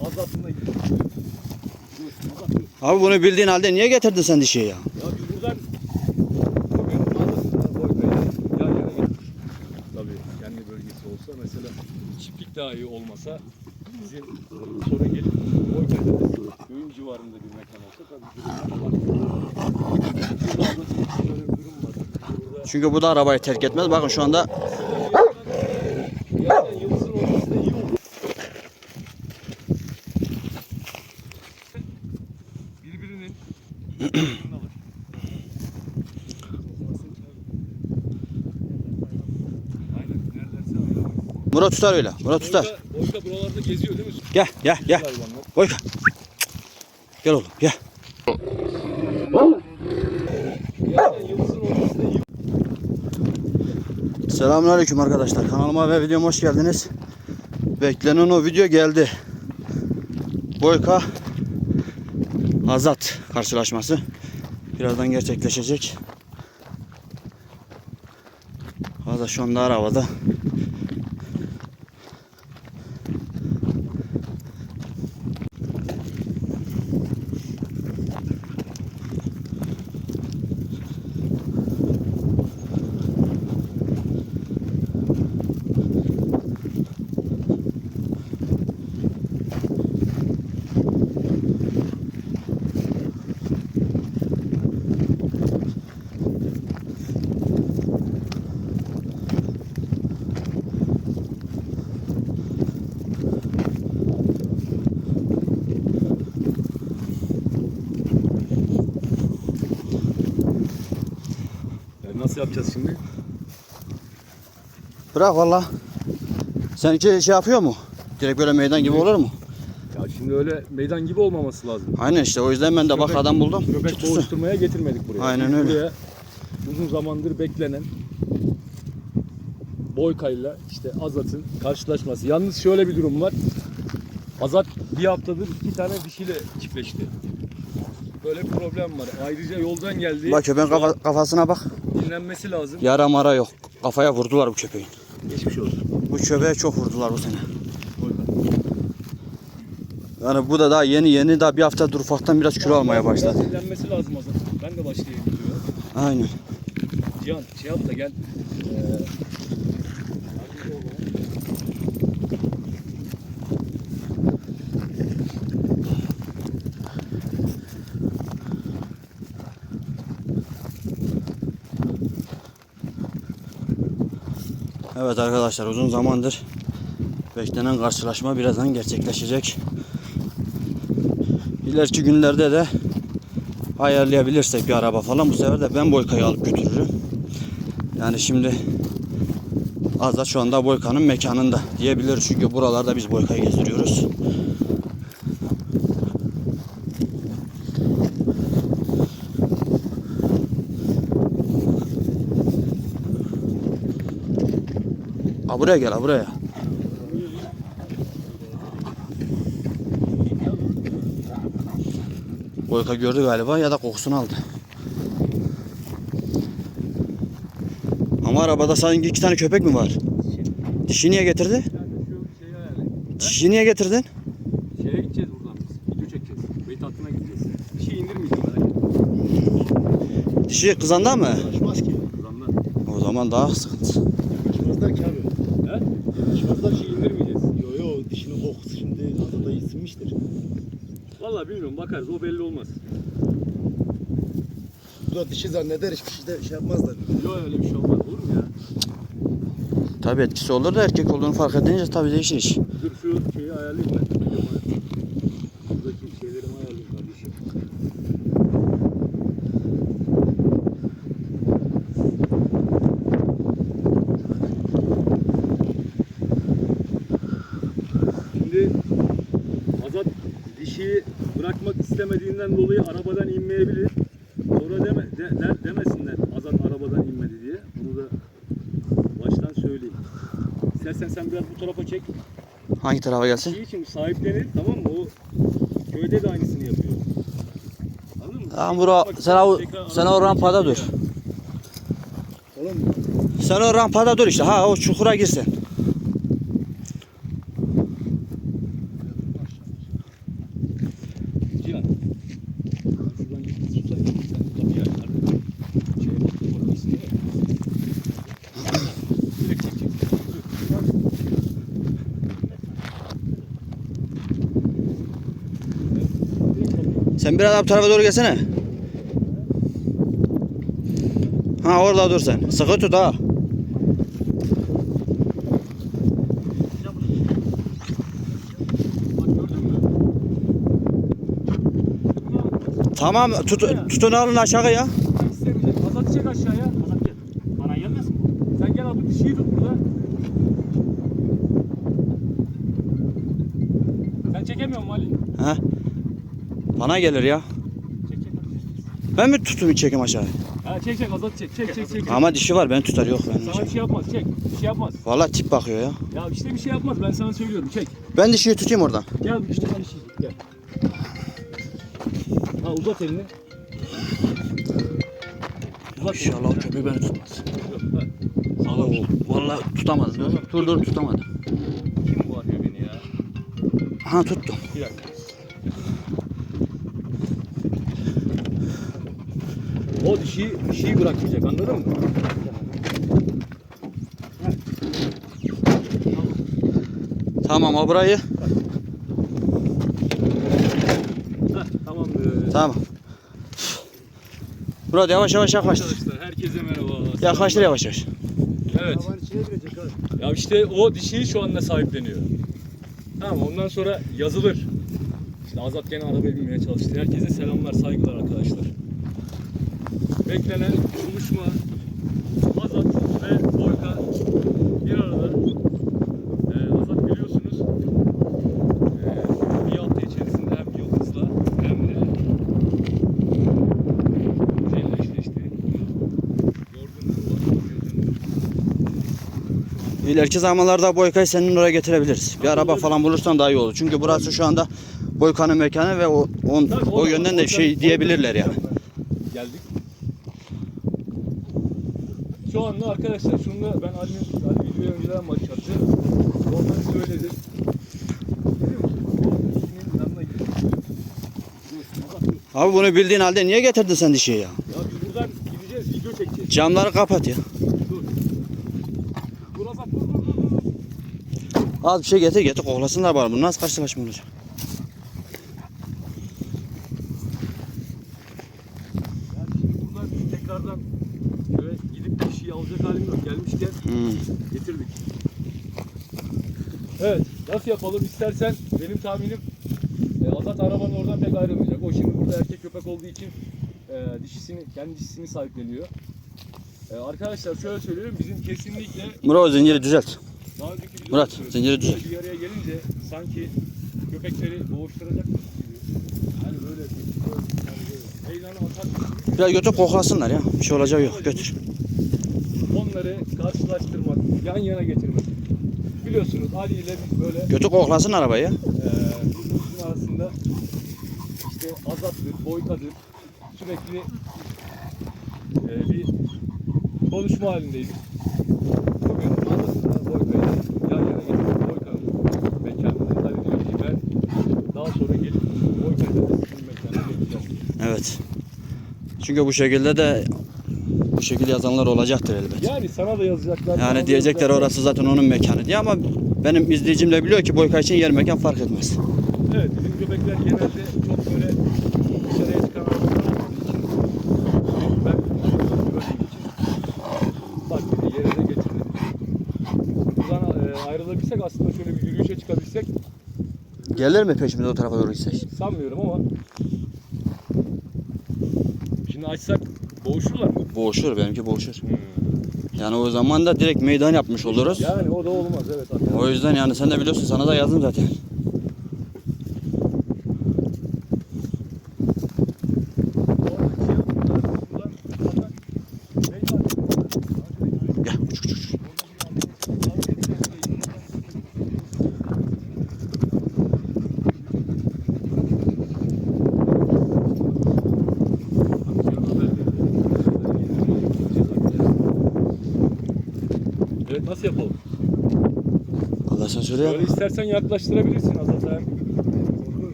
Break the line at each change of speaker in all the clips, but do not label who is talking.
azatına gidiyor.
Abi bunu bildiğin halde niye getirdin sen dişiyi ya?
Ya buradan bugün yan yana. Tabii kendi bölgesi olsa mesela çiftlik dahi olmasa bizim sonra gelip da köyün civarında bir mekan olsa tabii
Çünkü bu da arabayı terk etmez. Bakın şu anda
gerçekten yıldızın olması da iyi olur. Birbirinin alır. Aynen. Neredense ayıramayız.
Murat tutar öyle. Murat tutar.
Boyka, boyka buralarda geziyor değil mi?
Gel gel gel. Boyka. Gel oğlum gel. Selamünaleyküm arkadaşlar. Kanalıma ve videoma hoş geldiniz. Beklenen o video geldi. Boyka Azat karşılaşması birazdan gerçekleşecek. Azat şu anda arabada.
Yani nasıl yapacağız şimdi?
Bırak valla. Seninki şey yapıyor mu? Direkt böyle meydan gibi olur mu?
Ya şimdi öyle meydan gibi olmaması lazım.
Aynen işte o yüzden ben de bak
Köpek-
adam buldum.
Köpek
Tutusu.
boğuşturmaya getirmedik buraya.
Aynen
Biz
öyle.
Buraya uzun zamandır beklenen Boyka'yla işte Azat'ın karşılaşması. Yalnız şöyle bir durum var. Azat bir haftadır iki tane dişiyle çiftleşti. Böyle bir problem var. Ayrıca yoldan geldi.
Bak köpeğin kafa- kafasına bak.
Dinlenmesi lazım.
Yara mara yok. Kafaya vurdular bu köpeğin.
Geçmiş olsun.
Bu köpeğe çok vurdular bu sene. Yani bu da daha yeni yeni daha bir hafta dur ufaktan biraz kilo almaya başladı.
Biraz dinlenmesi lazım Azat. Ben de başlayayım diyor.
Aynen.
Cihan şey yap da gel. Ee, yardımcı ol bana.
Evet arkadaşlar uzun zamandır beklenen karşılaşma birazdan gerçekleşecek. İleriki günlerde de ayarlayabilirsek bir araba falan bu sefer de ben Boyka'yı alıp götürürüm. Yani şimdi Azat şu anda Boyka'nın mekanında diyebiliriz. Çünkü buralarda biz Boyka'yı gezdiriyoruz. Ha buraya gel ha buraya. Boyka gördü galiba ya da kokusunu aldı. Ama arabada sanki iki tane köpek mi var? Dişi niye getirdi?
Yani.
Dişi niye getirdin?
Şeye gideceğiz buradan biz. Video çekeceğiz. Beyt hattına gideceğiz. Şey indirmeyeceğim merak etme.
Dişi kızanda mı?
Açmaz ki.
Buradan
O zaman daha sıkıntı.
Açmazlar ki abi.
Bir şey indirmeyeceğiz.
Yo yo dişinin kokusu şimdi adada isinmiştir.
Vallahi bilmiyorum bakarız o belli olmaz.
Bu da dişi zanneder hiçbir şey de şey yapmazlar.
Yok öyle bir şey olmaz olur mu ya?
Tabii etkisi olur da erkek olduğunu fark edince tabii değişir iş.
Dur şu şeyi ayarlayayım ben. Videomu Buradaki şeylerimi ayarlayayım kardeşim. Şimdi Azat dişiyi bırakmak istemediğinden dolayı arabadan inmeyebilir. Sonra deme, de, de- demesinler Azat arabadan inmedi diye. Bunu da baştan söyleyeyim. İstersen sen biraz bu tarafa çek.
Hangi tarafa gelsin?
Şey için sahiplenir tamam mı? O köyde de aynısını yapıyor. Anladın mı?
Tamam bura sen o, sen o rampada dur.
Oğlum
Sen o rampada dur işte. Ha o çukura girsin. Sen biraz bu tarafa doğru gelsene. Ha orada dur sen. Sıkı tut ha. Tamam tut, tutun alın aşağıya.
Ben istemeyeceğim. Azat çek aşağıya. Azat gel. Bana gelmez mi? Sen gel abi dişiyi tut burada. Sen çekemiyor musun Ali?
Ha? Bana gelir ya.
Çek çek.
Ben mi tutayım çekeyim aşağıya?
Ha çek çek Azat çek. Çek çek çek.
Ama dişi var ben tutar yok ben.
Sana bir şey yapmaz. Çek. Bir şey yapmaz.
Vallahi tip bakıyor ya.
Ya işte bir şey yapmaz. Ben sana söylüyorum. Çek.
Ben dişiyi tutayım oradan.
Gel işte şey. Gel. Ha uzat elini. Uzat.
İnşallah o köpek beni tutmaz.
Yok. Sağlam.
Vallahi tutamadım. Dur dur tutamadım.
Kim bu arıyor beni ya?
Ha tuttum.
Bir dakika. O dişi dişiyi bırakmayacak anladın mı?
Tamam o burayı.
Heh, tamamdır.
Tamam. Murat yavaş yavaş yaklaştır.
Arkadaşlar herkese merhaba.
Yaklaştır yavaş yavaş.
Evet. Ya işte o dişiyi şu anda sahipleniyor. Tamam ondan sonra yazılır. İşte Azat gene arabaya binmeye çalıştı. Herkese selamlar, saygılar arkadaşlar. Beklenen buluşma Azat ve Boyka bir arada. Ee, Azat biliyorsunuz ee, bir hafta içerisinde hem Yıldız'la hem de şeyle eşleşti. Gördüğünüz gibi.
İleriki zamanlarda Boyka'yı senin oraya getirebiliriz. Bir araba falan bulursan daha iyi olur. Çünkü burası şu anda Boyka'nın mekanı ve o, on,
Tabii,
o yönden de şey diyebilirler yani.
Geldik. Şu anda arkadaşlar şunu da ben Ali'nin Ali videoyu önceden başlattı. Ondan söyledi. Görüyor musun? O dişinin yanına gidiyor. Dur, bak, dur.
Abi bunu bildiğin halde niye getirdin sen dişiyi ya?
Ya biz buradan gideceğiz, video çekeceğiz.
Camları kapat ya.
Dur. Dur Azat, dur dur dur.
Az bir şey getir getir koklasınlar bari. Bu nasıl karşılaşma olacak?
Yani şimdi buradan tekrardan böyle gidip bir şey alacak halim yok. Gelmişken
Hmm.
getirdik. Nasıl yapalım istersen benim tahminim e, Azat arabanın oradan pek ayrılmayacak. O şimdi burada erkek köpek olduğu için e, dişisini, kendi dişisini sahipleniyor. E, arkadaşlar şöyle söylüyorum, bizim kesinlikle
Murat zinciri düzelt.
daha önceki videoda
Murat, zinciri düzelt.
Bir araya gelince sanki köpekleri boğuşturacakmış gibi. Hani böyle bir yani heyelanı.
Biraz götür koklasınlar ya. Bir şey olacağı yok. Götür.
Onları karşılaştırmak, yan yana getirmek. Biliyorsunuz Ali ile biz böyle
Götür koklasın arabayı ya.
Ee, bizim arasında işte azattır, boykadır. Sürekli e, bir konuşma halindeydik. Bugün azatla boykayı yan yana getirdik. Boykanın mekanına. Diyor ki ben daha sonra gelip boykayla da sizin mekanına geleceğim.
Evet. Çünkü bu şekilde de bu şekilde yazanlar olacaktır elbet.
Yani sana da yazacaklar.
Yani diyecekler orası zaten onun mekanı diye ama benim izleyicim de biliyor ki Boyka için yer mekan fark etmez.
Evet bizim köpekler genelde çok böyle dışarıya çıkan e, ayrılabilsek aslında şöyle bir yürüyüşe çıkabilsek
Gelir mi peşimize o tarafa doğru gitsek?
sanmıyorum ama şimdi açsak boğuşurlar mı?
Boğuşur benimki boğuşur. Yani o zaman da direkt meydan yapmış oluruz.
Yani o da olmaz evet arkadaşlar.
O yüzden yani sen de biliyorsun sana da yazdım zaten. Gel uç uç uç.
Evet nasıl yapalım?
Allah sen söyle ya.
Böyle istersen yaklaştırabilirsin Azat'a.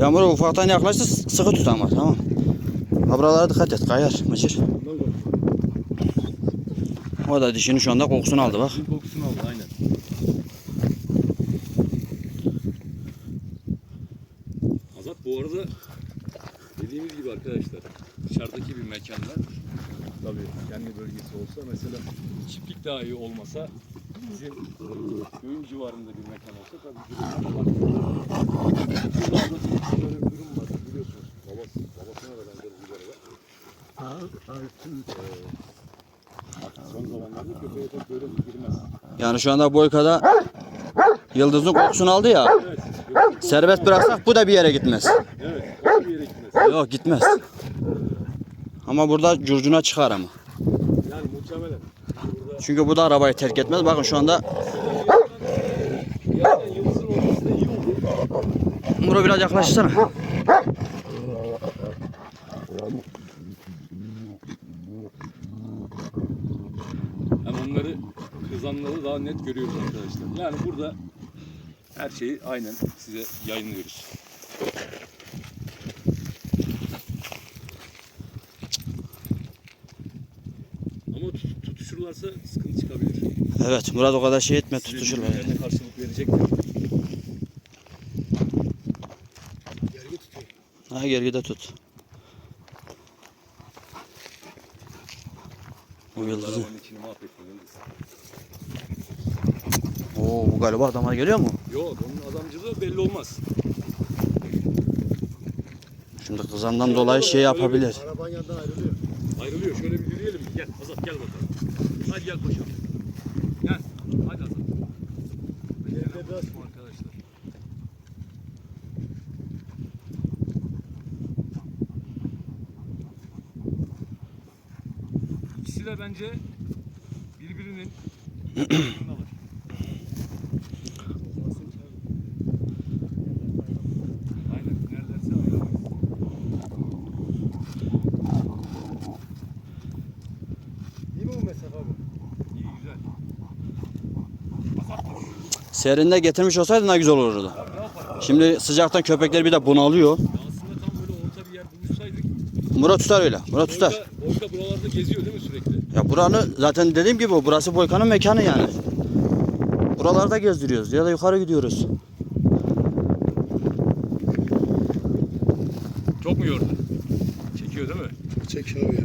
Yağmur ufaktan yaklaştı sıkı tut ama tamam. Ha buralara dikkat et kayar mıcır. O da dişini şu anda kokusunu aldı bak.
Kokusunu aldı aynen. bu arada dediğimiz gibi arkadaşlar dışarıdaki bir mekanda tabii kendi bölgesi olsa mesela çiftlik dahi olmasa bizim köyün civarında bir mekan olsa tabii. Şuralarda böyle bir durum var biliyorsunuz. Babası, babasına da benzer bir araba. Artık son zamanlarda köpeğe pek böyle girmez.
Yani şu anda Boyka'da Yıldız'ın kokusunu aldı ya.
Evet.
Serbest bıraksak bu da bir yere gitmez.
Evet. O bir yere gitmez.
Yok gitmez. Ama burada curcuna çıkar ama. Çünkü bu da arabayı terk etmez. Bakın şu anda. Muro biraz yaklaşsana.
Yani onları kızanları daha net görüyoruz arkadaşlar. Yani burada her şeyi aynen size yayınlıyoruz. Ama tut- tutuşurlarsa sıkıntı çıkabilir.
Evet Murat o kadar şey etme tutuşurlar.
birbirlerine karşılık verecekler.
Gergi tutuyor.
Ha gergide tut. Bu yıldızı. Oo bu galiba adama geliyor mu?
Yok onun adamcılığı belli olmaz.
Şimdi kızandan dolayı şey yapabilir.
Arabanın yanından ayrılıyor.
Ayrılıyor. Şöyle bir yürüyelim. Gel Azat gel bakalım. Hadi gel koşalım. Gel. Hadi Azat.
Geride biraz
arkadaşlar. İkisi de bence birbirinin farkındalar. Aynen. Neredense ayrılamayız.
İyi mi bu mesafe abi?
İyi güzel. Azat koş.
Serinde getirmiş olsaydın daha güzel olurdu. Şimdi sıcaktan köpekler bir de bunalıyor.
Ya aslında tam böyle orta bir yer buluşsaydık.
Murat tutar öyle. Murat tutar.
Boyka, boyka buralarda geziyor değil mi sürekli?
Ya buranı zaten dediğim gibi burası Boyka'nın mekanı yani. Buralarda gezdiriyoruz ya da yukarı gidiyoruz.
Çok mu yordu? Çekiyor değil mi?
Çek abi ya.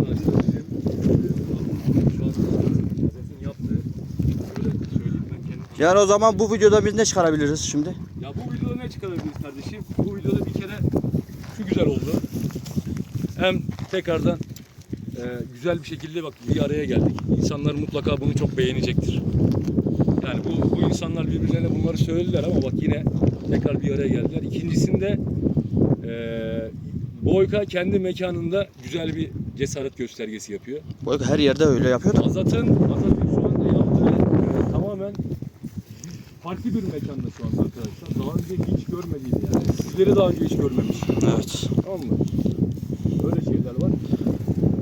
Arkadaşlar bizim şu an Azat'ın yaptığı şöyle söyleyeyim ben kendim.
Yani o zaman bu videoda biz ne çıkarabiliriz şimdi?
Ya bu videoda ne çıkarabiliriz kardeşim? Bu videoda bir kere şu güzel oldu. Hem tekrardan e, güzel bir şekilde bak bir araya geldik. İnsanlar mutlaka bunu çok beğenecektir. Yani bu, bu insanlar birbirlerine bunları söylediler ama bak yine tekrar bir araya geldiler. İkincisinde e, Boyka kendi mekanında güzel bir cesaret göstergesi yapıyor.
Boyka her yerde öyle yapıyor da.
Azat'ın Azat'ın şu anda yaptığı e, tamamen farklı bir mekanda şu anda arkadaşlar. Daha önce hiç görmediği yani. Sizleri daha önce hiç görmemiş.
Evet.
Tamam mı? Böyle şeyler var.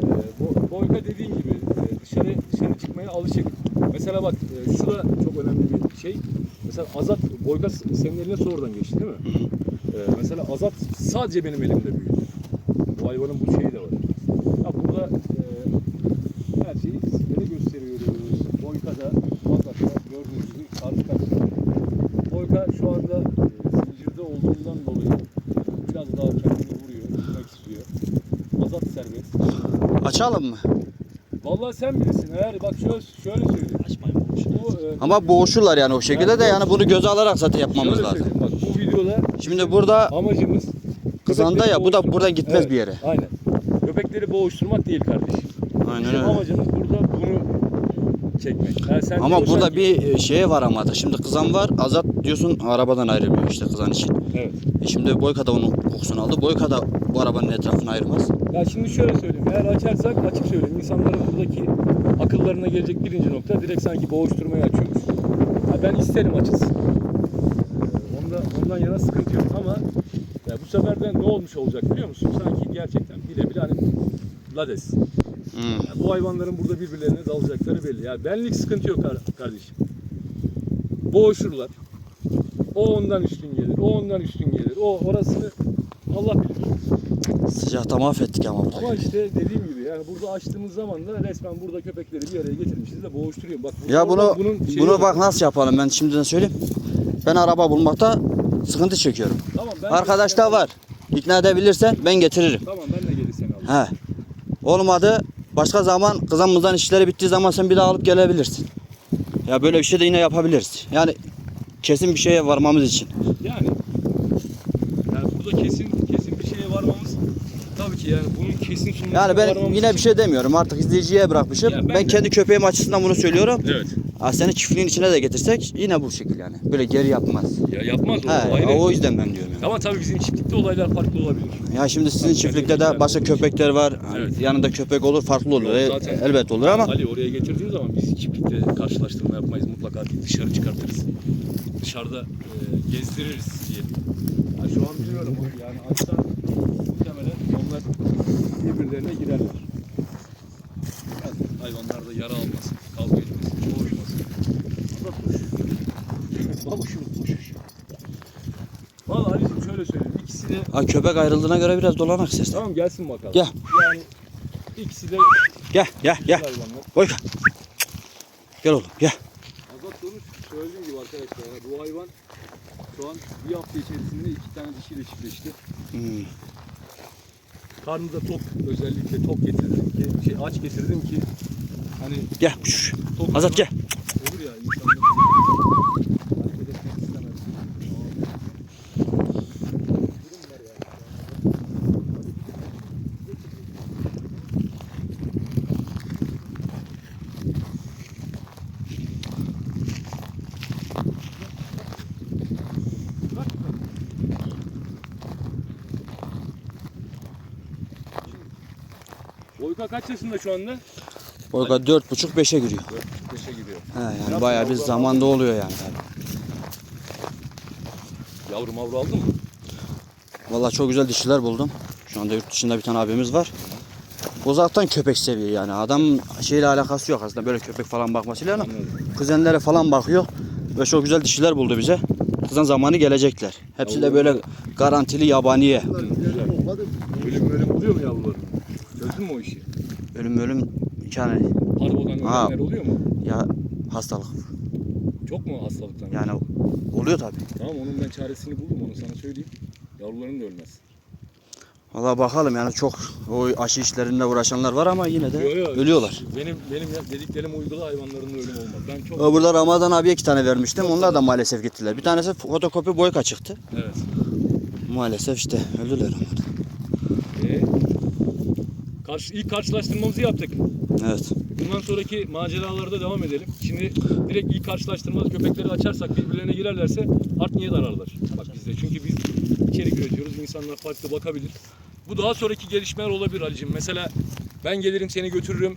E, Bo- Boyka dediğin gibi e, dışarı dışarı çıkmaya alışık. Mesela bak e, şu da çok önemli bir şey. Mesela Azat Boyka senin eline sonradan geçti değil mi? E, mesela Azat sadece benim elimde büyüdü. Bu hayvanın bu şeyi de var. Ya burada e, her şeyi sizlere gösteriyoruz. Boyka'da, Azat'ta gördüğünüz gibi karşı karşıya. Boyka şu anda e, zincirde olduğundan dolayı biraz daha kendini vuruyor, vurmak istiyor. Azat serbest.
Açalım mı?
Vallahi sen bilirsin. Eğer bak şöyle, şöyle söyleyeyim. Açmayın bu, e,
Ama boğuşurlar yani o şekilde de yani bunu göze alarak zaten yapmamız
şöyle
lazım.
Bak bu videoda
Şimdi burada
amacımız
kızanda ya bu da burada gitmez
Evet,
bir yere.
Aynen. Köpekleri boğuşturmak değil kardeşim.
Aynen
Bizim
öyle.
amacımız burada bunu çekmek. Yani sen
Ama burada bir şey var ama da. Şimdi kızan var. Azat diyorsun arabadan ayrılmıyor işte kızan için.
Evet.
E şimdi Boyka da onun kokusunu aldı. Boyka da bu arabanın etrafına ayırmaz.
Ya şimdi şöyle söyleyeyim. Eğer açarsak açık söyleyeyim. İnsanların buradaki akıllarına gelecek birinci nokta direkt sanki boğuşturmaya açıyoruz. Ya ben isterim açılsın. Ee, Onda, ondan yana sıkıntı yok ama ya bu sefer de ne olmuş olacak biliyor musun? Sanki gerçekten bile bile hani lades.
Hmm.
Ya bu hayvanların burada birbirlerine dalacakları belli. Ya benlik sıkıntı yok kar- kardeşim. Boğuşurlar. O ondan üstün gelir. O ondan üstün gelir. O orasını Allah bilir.
Sıcakta mahvettik ama burada.
Ama işte dediğim gibi yani burada açtığımız zaman da resmen burada köpekleri bir araya getirmişiz de boğuşturuyor. Bak
Ya bunu bunu bak nasıl yapalım ben şimdiden söyleyeyim. Ben araba bulmakta sıkıntı çekiyorum.
Tamam, ben
Arkadaş da var. İkna edebilirsen ben getiririm.
Tamam ben de gelirsen alırım.
He. Olmadı başka zaman kızamızdan işleri bittiği zaman sen bir daha alıp gelebilirsin. Ya böyle bir şey de yine yapabiliriz. Yani kesin bir şeye varmamız için.
Yani burada kesin kesin bir şeye varmamız tabii ki yani bunun kesin sonucuna
Yani ben
varmamız
yine
için-
bir şey demiyorum. Artık izleyiciye bırakmışım.
Ya
ben
ben de-
kendi köpeğim açısından bunu söylüyorum.
Evet.
Ha, seni çiftliğin içine de getirsek yine bu şekil yani. Böyle geri yapmaz.
Ya yapmaz o
He,
ayrı.
o yüzden ben diyorum yani.
Ama tabii bizim çiftlikte olaylar farklı olabilir.
Ya şimdi sizin
Tabii,
çiftlikte de başka
köpekler
köpekler var.
Evet.
Yanında köpek olur, farklı olur.
Yok,
E,
zaten-
Elbet olur ama
Ali oraya getirdiğin zaman biz çiftlikte karşılaştırma yapmayız. Mutlaka dışarı çıkartırız. Dışarıda e, gezdiririz diye. Ya şu an biliyorum yani açtan birbirlerine girerler. Yani hayvanlar da yara almasın, kavga etmesin, boğuşmasın. Babuşum koşuyor. Valla Ali'cim şöyle söyleyeyim. İkisi de
ha, köpek ayrıldığına göre biraz dolanak ses.
tamam gelsin bakalım.
Gel.
Yani ikisi de
Gel, gel, gel. Boyka. Gel oğlum, gel.
Azat Dönüş söylediğim gibi arkadaşlar bu hayvan şu an bir hafta içerisinde iki tane dişiyle çiftleşti.
Hmm.
Karnı da tok özellikle tok getirdim ki şey aç getirdim ki hani
Gel. Şş.
tok
Azat gel.
olur ya insanlar hareket etmek istemez. Durumlar yani. Boyka kaç yaşında şu anda?
Boyka dört buçuk beşe giriyor.
4-5'e gidiyor.
He, yani bayağı bir zamanda oluyor yani.
Yavru mavru aldın mı?
Vallahi çok güzel dişiler buldum. Şu anda yurt dışında bir tane abimiz var. Uzaktan köpek seviyor yani. Adam şeyle alakası yok aslında böyle köpek falan bakmasıyla ama kuzenlere falan bakıyor. Ve çok güzel dişiler buldu bize. Kızan zamanı gelecekler. Hepsi de böyle garantili yabaniye.
İleri topladım.
Ölüm ölüm oluyor mu o işi?
Ölüm ölüm yani Ha.
ölenler oluyor mu?
ya hastalık.
Çok mu hastalıktan?
Yani oluyor tabii.
Tamam onun ben çaresini buldum onu sana söyleyeyim. Yavruların da ölmez.
Valla bakalım yani çok o aşı işlerinde uğraşanlar var ama yine de
Yo, yo,
ölüyorlar.
Benim benim ya- dediklerim uygula hayvanların ölüm olmaz. Ben çok
Ö, Burada Ramazan abiye iki tane vermiştim. Onlar da maalesef gittiler. Bir tanesi fotokopi boyka çıktı.
evet.
Maalesef işte öldüler onlar.
Karşı, ilk karşılaştırmamızı yaptık.
Evet.
Bundan sonraki maceralarda devam edelim. Şimdi direkt ilk karşılaştırmada köpekleri açarsak birbirlerine girerlerse art niyet ararlar. Bak bizde. Çünkü biz içerik üretiyoruz. İnsanlar farklı bakabilir. Bu daha sonraki gelişmeler olabilir Ali'cim. Mesela ben gelirim seni götürürüm.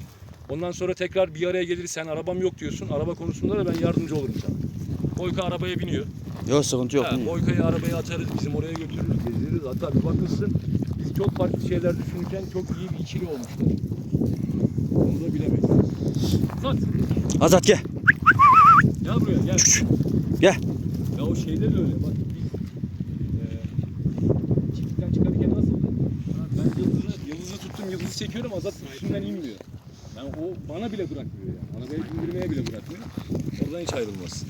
Ondan sonra tekrar bir araya geliriz. Sen arabam yok diyorsun. Araba konusunda da ben yardımcı olurum sana. Boyka arabaya biniyor.
Yok sıkıntı yok.
Ha, Boyka'yı arabaya atarız. Bizim oraya götürürüz. Gezdiririz. Hatta bir bakılsın. Çok farklı şeyler düşünürken çok iyi bir ikili olmuşlar. Onu da bilemeyiz. Sat.
Azat gel.
Gel buraya gel.
Gel.
Ya o şeyde de öyle. Bak biz eee çiftlikten çıkarken nasıldı? Ben yıldızı, yıldızı tuttum, yıldızı çekiyorum. Azat üstünden inmiyor. Yani o bana bile bırakmıyor yani. Arabaya bindirmeye bile bırakmıyor. Oradan hiç ayrılmaz.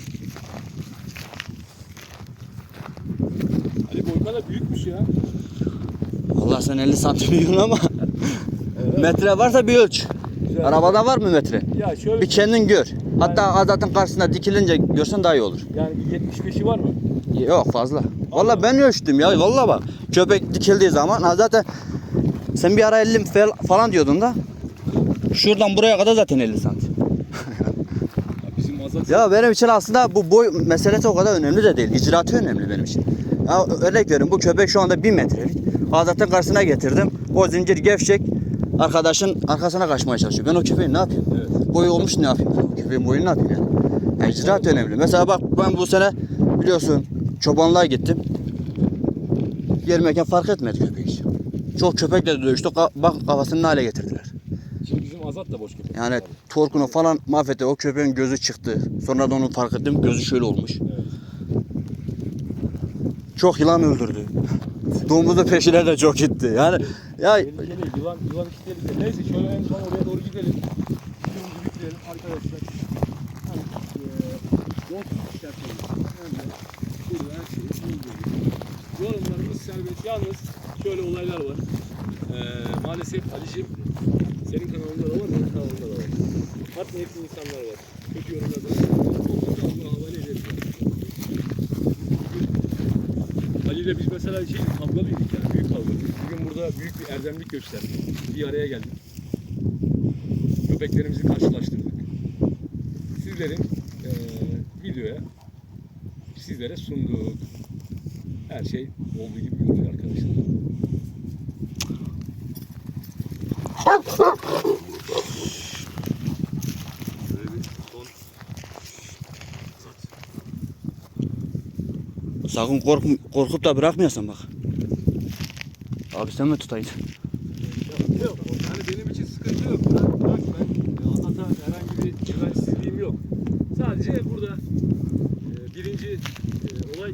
Ali Boyka da büyükmüş ya.
Sen 50 santim diyorsun ama metre varsa bir ölç.
Güzel.
Arabada var mı metre?
Ya şöyle
Bir kendin gör. Hatta Azat'ın karşısında dikilince görsen daha iyi olur.
yani bir 75'i var mı?
Yok fazla. Vallahi ben ölçtüm ya. Vallahi bak. Köpek dikildiği zaman zaten sen bir ara 50 fel- falan diyordun da şuradan buraya kadar zaten 50 santim.
Ya
benim için aslında bu boy meselesi o kadar önemli de değil. İcraatı önemli benim için. Ya örnek veriyorum bu köpek şu anda 1 metrelik. Azat'ın karşısına getirdim. O zincir gevşek. Arkadaşın arkasına kaçmaya çalışıyor. Ben o köpeği ne yapayım?
Evet.
Boyu olmuş ne yapayım? O köpeğin boyunu ne yapayım yani? Ya icraat önemli. Mesela bak ben bu sene biliyorsun çobanlığa gittim. Yermeken fark etmedi köpek hiç. Çok köpekle dövüştük. Ka- Bak kafasını ne hale getirdiler.
Şimdi bizim Azat da boş köpek.
Yani torkunu falan mahvetti. O köpeğin gözü çıktı. Sonra da onu fark ettim. Gözü şöyle olmuş.
Evet.
Çok yılan öldürdü.
Evet.
Domuzu peşine de çok gitti. Yani ya
Tehlikeli, yılan, yılan tehlikeli. Neyse şöyle en son oraya doğru gidelim. Videomuzu bitirelim arkadaşlar. Hani. Yorumlarımız serbest. Yalnız şöyle olaylar var. Eee maalesef Ali'cim senin kanalında da var, benim kanalımda da var. Art niyetli insanlar var. Kötü yorumlar da var. Onları havale ederiz. Ali ile biz mesela şey kavgalıydık yani büyük kavga. Bugün burada büyük bir erdemlik gösterdik. Bir araya geldik. Köpeklerimizi karşılaştırdık. Sizlerin eee videoya sizlere sunduk. Her şey olduğu gibi görünüyor arkadaşlar. Böyle bir son
sakın kork korkup da bırakmıyorsan bak. Abi sen mi tutaydın?
Yok, yani benim için sıkıntı yok. Ben, bak ben ata herhangi bir güvensizliğim yok. Sadece burada e, birinci e, olay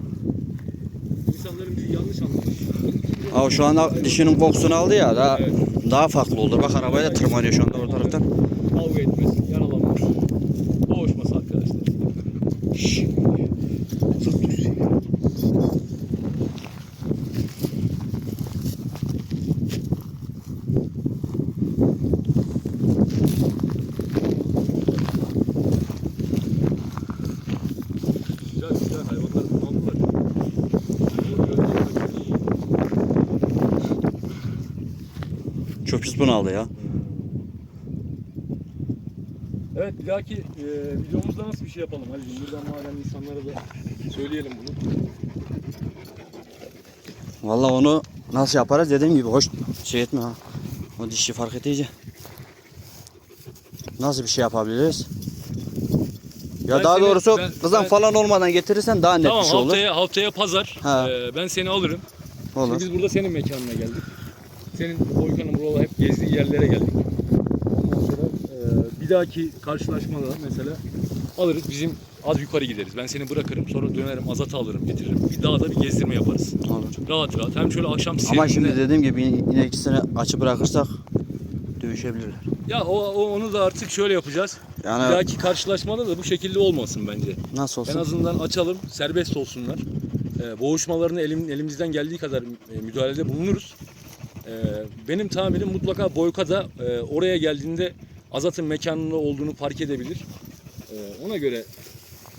insanların bizi yanlış anlaması.
Abi şu anda dişinin kokusunu aldı ya daha
Evet.
daha farklı oldu. Bak arabayla tırmanıyor şu anda o taraftan.
Kavga etmez, yaralanmaz. Boğuşması arkadaşlar. Güzel güzel hayvanlar kullandılar.
Aldı ya.
Evet bir dahaki e, videomuzda nasıl bir şey yapalım Halil'cim? Buradan madem insanlara da söyleyelim bunu.
Vallahi onu nasıl yaparız dediğim gibi hoş şey etme ha. O dişi fark iyice. Nasıl bir şey yapabiliriz? Ya
Ben
daha
seni-
doğrusu
ben-
kızan
ben-
falan olmadan getirirsen daha net
tamam
bir şey olur.
haftaya haftaya pazar.
Ha.
E, ben seni alırım. Şimdi
Olur.
biz burada senin mekanına geldik. Senin Boykan'ın buralarda hep gezdiği yerlere geldik. Ondan sonra e, bir dahaki karşılaşmada mesela alırız bizim az yukarı gideriz. Ben seni bırakırım sonra dönerim azatı alırım getiririm. Bir dağda bir gezdirme yaparız.
Olur.
Rahat rahat. Hem şöyle akşam
Ama şimdi
serininde-
dediğim gibi yine ikisini açı bırakırsak dövüşebilirler.
Ya o, o- onu da artık şöyle yapacağız. Bir
Yani
dahaki karşılaşmada da bu şekilde olmasın bence.
nasıl
En
olsun?
azından açalım, serbest olsunlar. Ee, boğuşmalarını elim, elimizden geldiği kadar e, müdahalede bulunuruz. Ee, benim tahminim mutlaka Boyka da e, oraya geldiğinde Azat'ın mekanında olduğunu fark edebilir. Ee, ona göre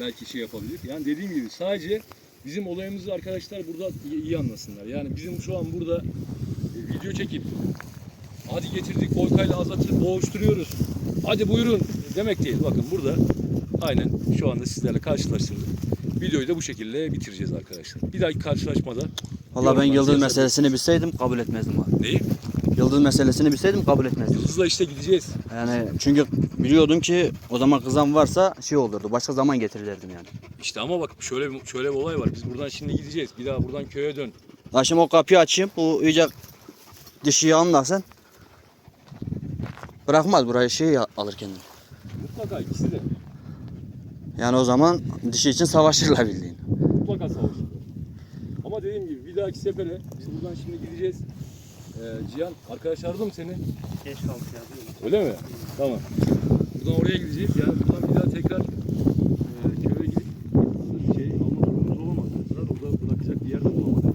belki şey yapabilir. Yani dediğim gibi sadece bizim olayımızı arkadaşlar burada iyi, anlasınlar. Yani bizim şu an burada e, video çekip hadi getirdik Boyka'yla Azat'ı boğuşturuyoruz. Hadi buyurun demek değil. Bakın burada aynen şu anda sizlerle karşılaştırdık. Videoyu da bu şekilde bitireceğiz arkadaşlar. Bir dahaki karşılaşmada
Valla ben yıldız meselesini bilseydim kabul etmezdim abi.
Neyi?
Yıldız meselesini bilseydim kabul etmezdim.
Yıldız'la işte gideceğiz.
Yani çünkü biliyordum ki o zaman kızan varsa şey olurdu. Başka zaman getirirdim yani.
İşte ama bak şöyle bir- şöyle bir olay var. Biz buradan şimdi gideceğiz. Bir daha buradan köye dön.
Daha şimdi o kapıyı açayım. Bu iyice dişiyi anlasın. Bırakmaz burayı şey alır kendini.
Mutlaka ikisi de.
Yani o zaman dişi için savaşırlar bildiğin.
Mutlaka savaşırlar. Ama dediğim gibi bir dahaki sefere biz buradan şimdi gideceğiz. Ee, Cihan arkadaş aradı mı seni?
Geç kaldı ya.
Öyle mi? Tamam. Buradan oraya gideceğiz. Yani buradan bir daha tekrar e, köye gidip şey alma durumumuz olamaz. Zaten orada bırakacak bir yer de bulamadık.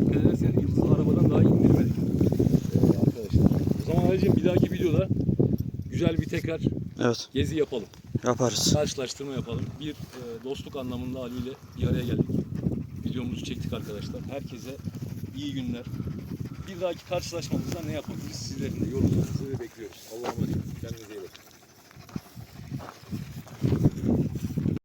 Dikkat edersen Yıldız'ı arabadan daha indirmedik. E, arkadaşlar. O zaman Ali'cim bir dahaki videoda güzel bir tekrar
Evet
gezi yapalım.
yaparız.
Karşılaştırma yapalım. Bir e, dostluk anlamında Ali ile bir araya geldik. Videomuzu çektik arkadaşlar. Herkese iyi günler. Bir dahaki karşılaşmamızda ne yapabiliriz? Sizlerin de yorumlarınızı bekliyoruz. Allah'a emanet olun. Kendinize iyi bakın.